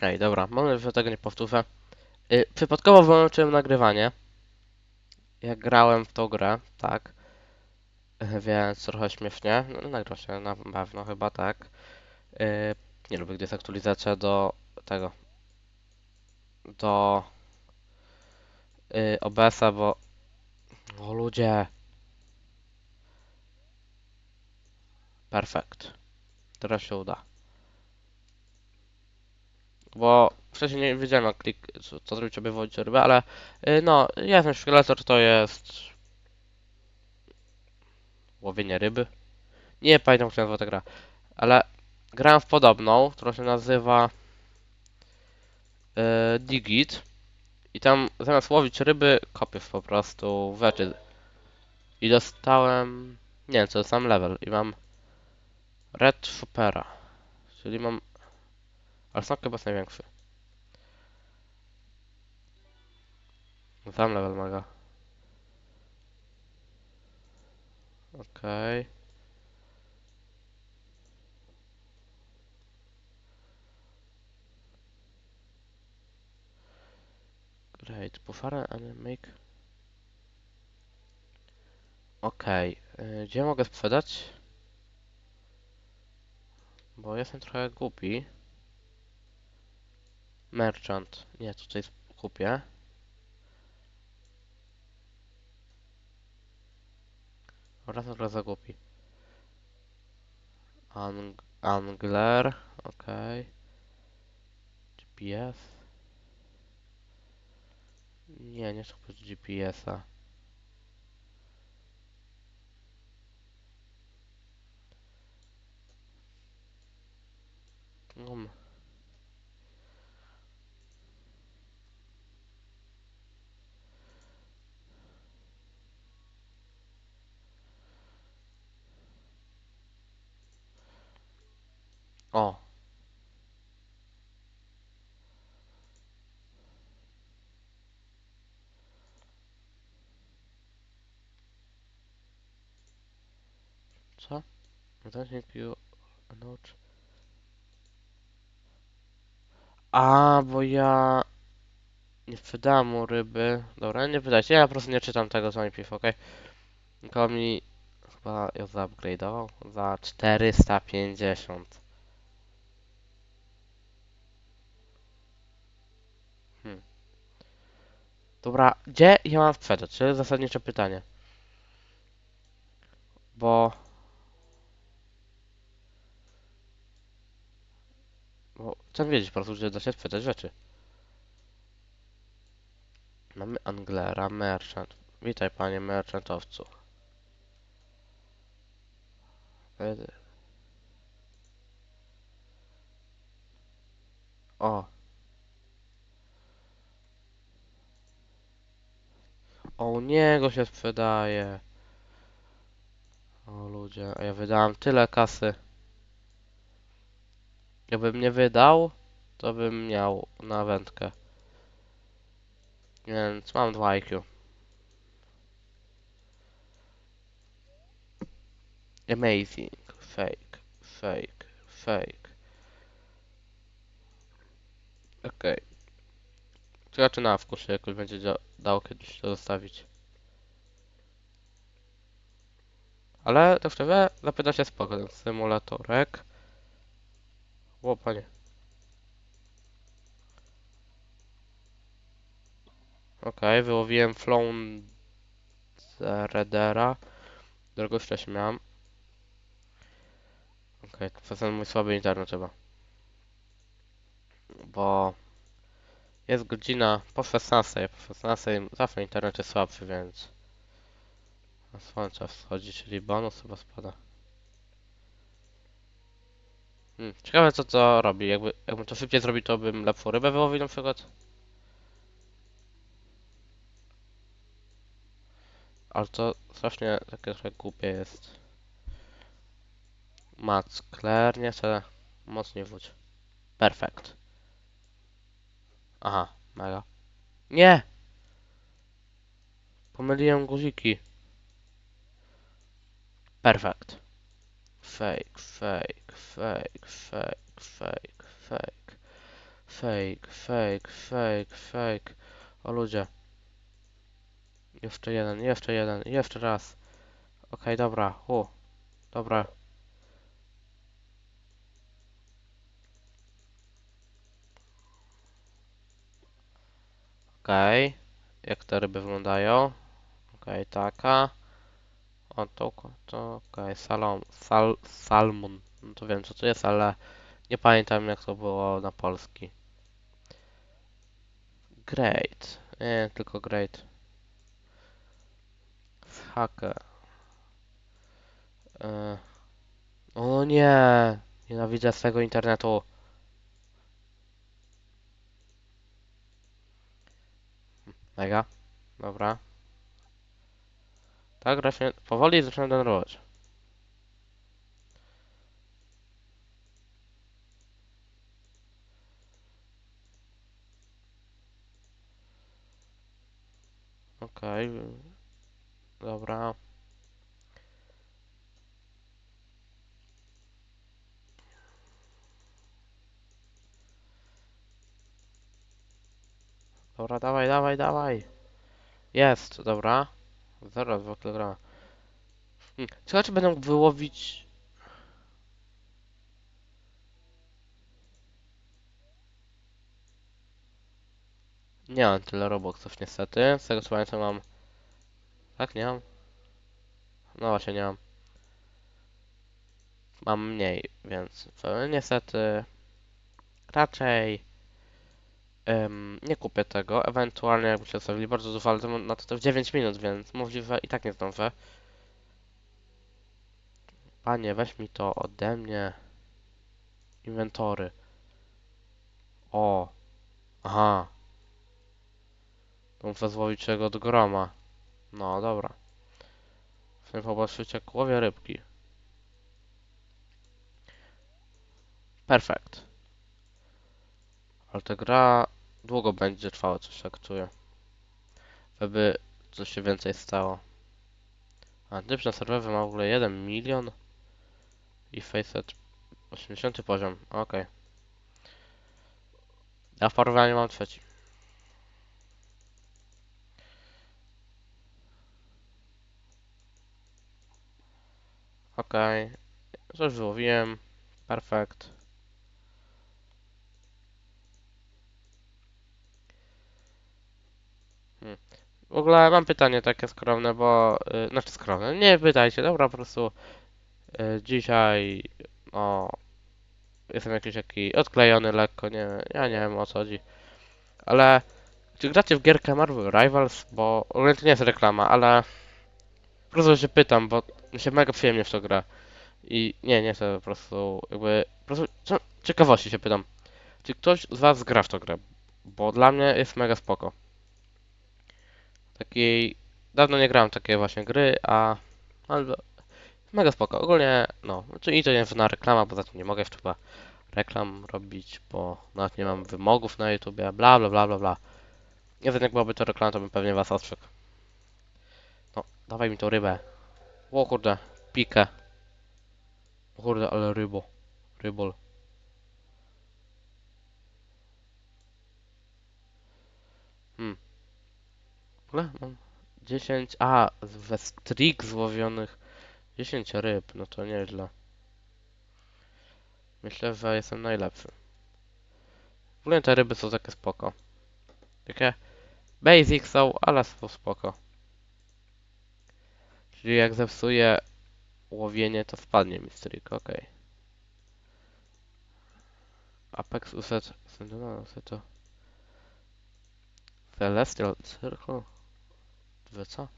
Okej, dobra, mamy, że tego nie powtórzę. Y, przypadkowo wyłączyłem nagrywanie. Jak grałem w tą grę, tak. Y, Więc trochę śmiesznie. No, nagrał się na pewno chyba, tak. Y, nie lubię, gdy jest aktualizacja do tego. Do y, OBS-a, bo... O ludzie. Perfekt. Teraz się uda. Bo wcześniej nie wiedziałem jak klik, co, co zrobić, aby wywodzić rybę, ale y, no, jasny szkieletor to jest łowienie ryby. Nie pamiętam, jak się nazywa ta gra, ale grałem w podobną, która się nazywa y, Digit i tam zamiast łowić ryby, kopiesz po prostu rzeczy. I dostałem, nie wiem, co sam level i mam Red Supera, czyli mam, ale są chyba jest największy. Sam level maga. Okej. Great. Buffer and make. Okej. y, Gdzie mogę sprzedać? Bo jestem trochę głupi. Merchant. Nie, tutaj kupię. Raz trochę za głupi. Ang Angler. Okej. GPS. Nie, nie chcę kupić GPS-a. Um. O. Co? You a note? A, bo ja nie sprzedałem mu ryby. Dobra, nie pytajcie, ja po prostu nie czytam tego co mi pisze, okej? Tylko mi chyba ją zaupgrade'ował za 450. Hmm. Dobra, gdzie ja mam sprzedać? To jest zasadnicze pytanie. Bo... Bo chcę wiedzieć po prostu, gdzie da się sprzedać rzeczy. Mamy Anglera, Merchant. Witaj panie merchantowcu. O. O, u niego się sprzedaje. O ludzie, a ja wydałem tyle kasy. Jakbym nie wydał, to bym miał na wędkę. Więc mam 2 IQ. Amazing. Fake. Fake. Fake. Okej. Okay. Czy na wkus się jakoś będzie dało kiedyś to zostawić. Ale to szczerze zapyta się spoko, ten symulatorek. O panie. Okej, wyłowiłem Redera. Którego już wcześniej miałem. Okej, to jest mój słaby internet chyba. Bo jest godzina po 16, po 16 zawsze internet jest słabszy, więc na słońce wschodzi, czyli bonus chyba spada. Hmm, ciekawe co to robi, jakby, jakbym to szybciej zrobił, to bym lepszą rybę wyłowił na przykład. Ale to strasznie takie trochę głupie jest. Max Claire, nie chcę mocniej wódź. Perfekt. Aha, mega. Nie! Pomyliłem guziki. Perfekt. Fake, fake, fake, fake, fake, fake, Fake, fake, fake, fake. O ludzie. Jeszcze jeden, jeszcze jeden, jeszcze raz. Okej, dobra, u. Dobra. Okej. Jak te ryby wyglądają? Okej, taka. O, to, to okej, salom, sal, salmon. No to wiem co to jest, ale nie pamiętam jak to było na polski. Great. Nie, tylko great. Hacker. E, O nie! Nienawidzę swego internetu. Mega. Dobra. Tak, gra się powoli zaczyna denerwować. Okej. Dobra. Dobra, dawaj, dawaj, dawaj. Jest, dobra. Zaraz, w ogóle Hmm. Ciekawe, czy będą wyłowić... Nie mam tyle Robuxów niestety. Z tego co pamiętam mam... Tak, nie mam? No właśnie, nie mam. Mam mniej, więc niestety raczej nie kupię tego. Ewentualnie jakbyście zostawili bardzo dużo, ale na to, w 9 minut, więc możliwe i tak nie zdążę. Panie, weź mi to ode mnie. Inwentory. O. Aha. To muszę złowić czego od groma. No, dobra. W tym popatrzycie kłowie rybki. Perfekt. Ale ta gra długo będzie trwała, coś tak czuję. Żeby coś się więcej stało. A typ na serwerze ma w ogóle 1 milion i facet 80 poziom. Okej. Ja w porównaniu mam trzeci. Okej. Coś złowiłem. Perfekt. W ogóle mam pytanie takie skromne, bo... Yy, znaczy skromne, nie pytajcie, dobra, po prostu... Yy, dzisiaj... O... Jestem jakiś taki odklejony lekko, nie ja nie wiem o co chodzi. Ale... Czy gracie w gierkę Marvel Rivals? Bo... Ogólnie to nie jest reklama, ale... Po prostu się pytam, bo mi się mega przyjemnie w to gra. I nie, nie chcę po prostu jakby... Po prostu ciekawości się pytam. Czy ktoś z was gra w to grę? Bo dla mnie jest mega spoko. Takiej... Dawno nie grałem takie właśnie gry, a... Ale... Mega spoko. Ogólnie, no, czy i to nie żadna reklama, bo za nie mogę chyba reklam robić, bo nawet nie mam wymogów na YouTubie, bla bla bla bla bla. Nawet jak byłaby to reklama, to bym pewnie was ostrzegł. No, dawaj mi tą rybę. O kurde, pikę. O kurde, ale rybo. Rybol. Hmm. Ogóle mam 10... A, we strik złowionych 10 ryb, no to nieźle. Myślę, że jestem najlepszy. W ogóle te ryby są takie spoko. Takie basic są, ale są spoko. Czyli jak zepsuję łowienie, to spadnie mi strik, okej. Apex uset... Sentinel to... Celestial Circle? Wy co?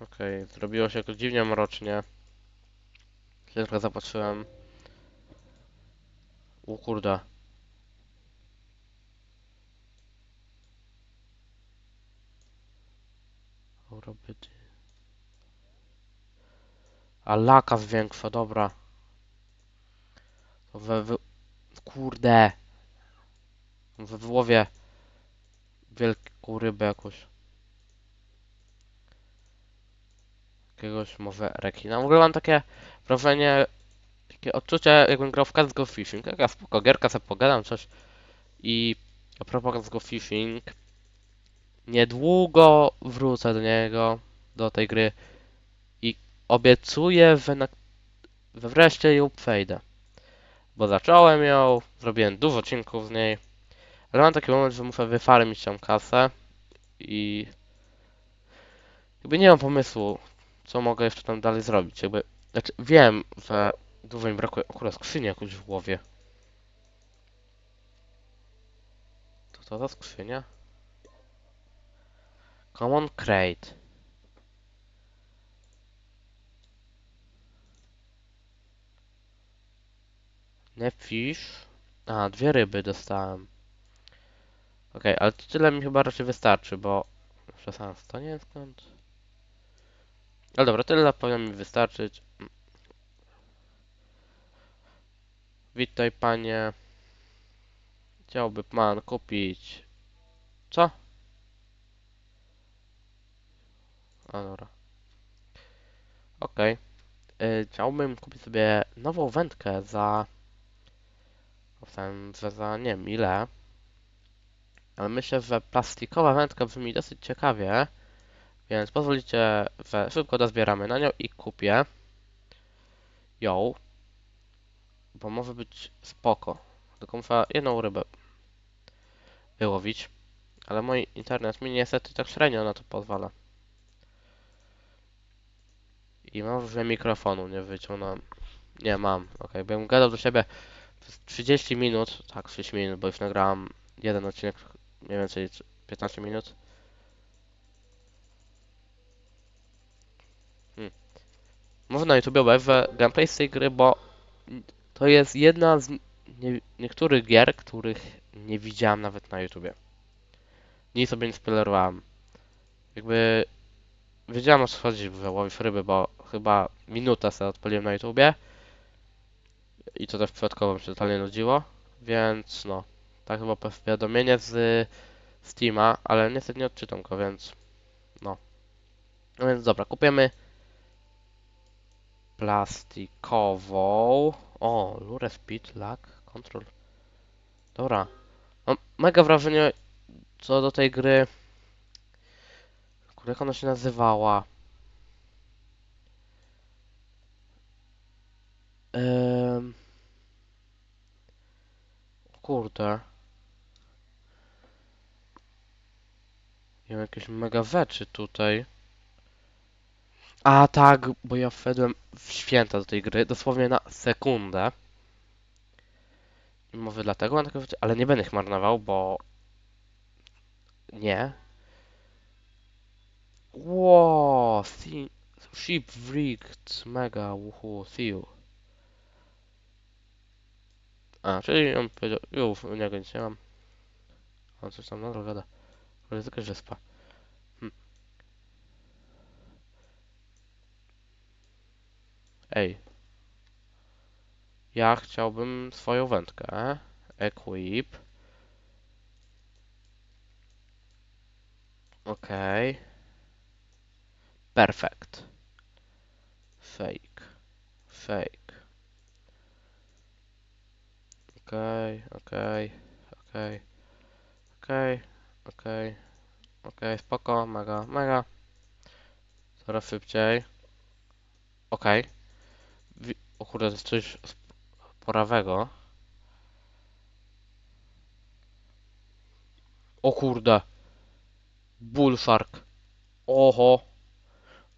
Okej, zrobiło się jakoś dziwnie mrocznie. Się trochę zapatrzyłem. U kurde. Robię A lakas większa, dobra. To we wy... Kurde. We wyłowie wielką rybę jakąś. Jakiegoś może rekina. W ogóle mam takie wrażenie, takie odczucie, jakbym grał w Cats Go Fishing. Taka spoko, gierka sobie pogadam, coś. I a propos Cats Go Fishing, niedługo wrócę do niego, do tej gry i obiecuję, że, na, wreszcie ją przejdę. Bo zacząłem ją, zrobiłem dużo odcinków z niej, ale mam taki moment, że muszę wyfarmić tą kasę i jakby nie mam pomysłu, co mogę jeszcze tam dalej zrobić. Jakby, znaczy wiem, że dużo mi brakuje. Akurat skrzynię jakąś w głowie. To to za skrzynia? Common Crate. Nie fish. A, dwie ryby dostałem. Okej, ale to tyle mi chyba raczej wystarczy, bo... Przesadam, to nie skąd. Ale dobra, tyle powinno mi wystarczyć. Witaj panie. Chciałby pan kupić... Co? A dobra. Okej. Y, Chciałbym kupić sobie nową wędkę za... Że za nie wiem ile. Ale myślę, że plastikowa wędka brzmi dosyć ciekawie. Więc pozwolicie, że szybko dozbieramy na nią i kupię ją. Bo może być spoko. Tylko muszę jedną rybę wyłowić. Ale mój internet mi niestety tak średnio na to pozwala. I mam, że mikrofonu nie wyciągnąłem. Nie mam. Ok, bym gadał do siebie przez 30 minut. Tak, 30 minut, bo już nagrałem jeden odcinek, mniej więcej 15 minut. Hmm. Może na YouTube obejrzę gameplay z tej gry, bo to jest jedna z nie, niektórych gier, których nie widziałem nawet na YouTubie. Nic sobie nie spoilerowałem. Jakby wiedziałem o co chodzi, że łowisz ryby, bo chyba minutę sobie odpaliłem na YouTubie. I to też przypadkowo mi się totalnie nudziło. Więc no, tak chyba powiadomienie z Steama, ale niestety nie odczytam go, więc no. No więc dobra, kupimy plastikową. O, lure speed, lag, control. Dobra. Mam mega wrażenie co do tej gry. Kurde, jak ona się nazywała? Ehm... Kurde. Mam jakieś mega rzeczy tutaj. A tak, bo ja wszedłem w święta do tej gry, dosłownie na sekundę. I może dlatego ale nie będę ich marnował, bo... Nie. Wow, see, ship mega, woohoo, see you. A, czyli on powiedział, już, u niego nic nie mam. On coś tam nadal gada. Jest jakaś wyspa. Hm. Ej. Ja chciałbym swoją wędkę. Equip. Okej. Perfect. Fake. Fake. Okej, okej, okej. Okej, okej. Okej, spoko, mega, mega. Coraz szybciej. Okej. Wi- O kurde, to jest coś sporawego. O kurde. Bullshark. Oho.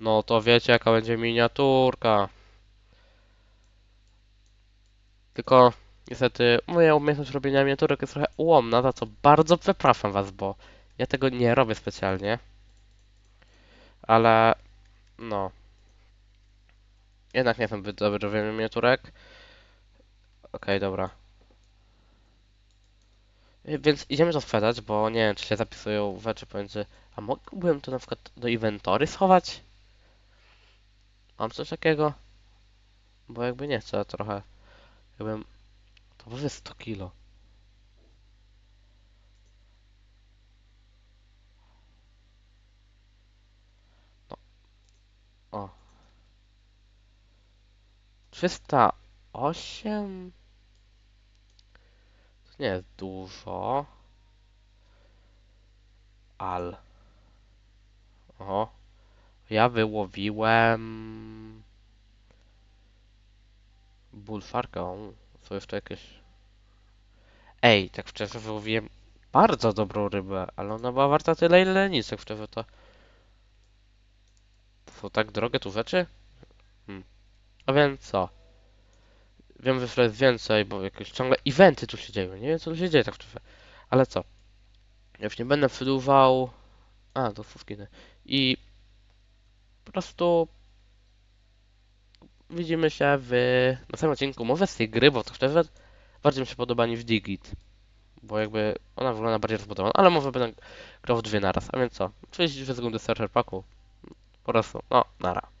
No to wiecie jaka będzie miniaturka. Tylko niestety moja umiejętność robienia miniaturek jest trochę ułomna, za co bardzo przepraszam was, bo ja tego nie robię specjalnie. Ale no. Jednak nie jestem zbyt dobry w robieniu miniaturek. Okej, dobra. Y, Więc idziemy to sprzedać, bo nie wiem, czy się zapisują rzeczy pomiędzy... A mógłbym to na przykład do inwentory schować? Mam coś takiego? Bo jakby nie chcę trochę... Jakbym... To może 100 kilo. No. O. 300 8? To nie jest dużo. Al. Ja wyłowiłem... Bulfarka. Co jeszcze jakieś... Ej, tak szczerze wyłowiłem bardzo dobrą rybę, ale ona była warta tyle, ile nic, tak szczerze to... Są tak drogie tu rzeczy? Hmm. A więc co? Wiem, że jest więcej, bo jakieś ciągle eventy tu się dzieją. Nie wiem, co tu się dzieje tak szczerze. Ale co? Ja już nie będę fruwał... A, to są skiny. I... Po prostu... Widzimy się w następnym odcinku. Może z tej gry, bo to szczerze bardziej mi się podoba niż Digit. Bo jakby ona wygląda bardziej rozbudowana, ale może będę grał w dwie naraz. A więc co? 32 sekundy starter packu. Po prostu, no, nara.